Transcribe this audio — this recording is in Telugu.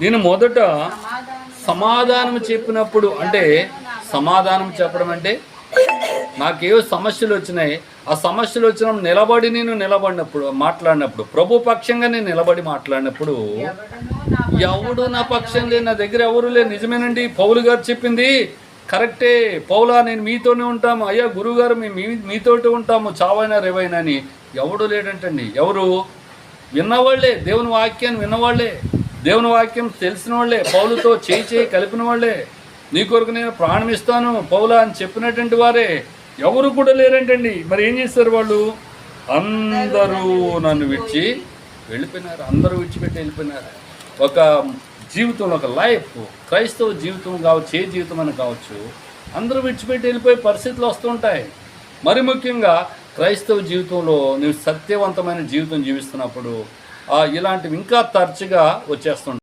నేను మొదట సమాధానం చెప్పినప్పుడు అంటే సమాధానం చెప్పడం అంటే నాకేవో సమస్యలు వచ్చినాయి. ఆ సమస్యలు వచ్చిన నిలబడి నేను నిలబడినప్పుడు మాట్లాడినప్పుడు ప్రభు పక్షంగా నేను నిలబడి మాట్లాడినప్పుడు ఎవడు నా పక్షం లేదు నా దగ్గర ఎవరు లేదు నిజమేనండి పౌలు గారు చెప్పింది. కరెక్టే. పౌలా నేను మీతోనే ఉంటాము. అయ్యా గురువు గారు మేము మీ మీతోటి ఉంటాము. చావైనా రేవైనా అని ఎవడు లేడంటండి? ఎవరు? విన్నవాళ్ళే దేవుని వాక్యాన్ని విన్నవాళ్ళే దేవుని వాక్యం తెలిసిన వాళ్ళే. పౌలుతో చేయి చేయి కలిపిన వాళ్ళే. నీ కొరకు నేను ప్రాణం ఇస్తాను పౌలా అని చెప్పినటువంటి వారే. ఎవరు కూడా లేరంటండి. మరి ఏం చేస్తారు వాళ్ళు? అందరూ నన్ను విడిచి వెళ్ళిపోయినారు. అందరూ విడిచిపెట్టి వెళ్ళిపోయినారు. ఒక జీవితంలో ఒక లైఫ్ క్రైస్తవ జీవితం కావచ్చు ఏ జీవితం అని కావచ్చు అందరూ విడిచిపెట్టి వెళ్ళిపోయే పరిస్థితులు వస్తుంటాయి మరి ముఖ్యంగా క్రైస్తవ జీవితంలో నువ్వు సత్యవంతమైన జీవితం జీవిస్తున్నప్పుడు ఇలాంటివి ఇంకా తరచుగా వచ్చేస్తుంటాయి.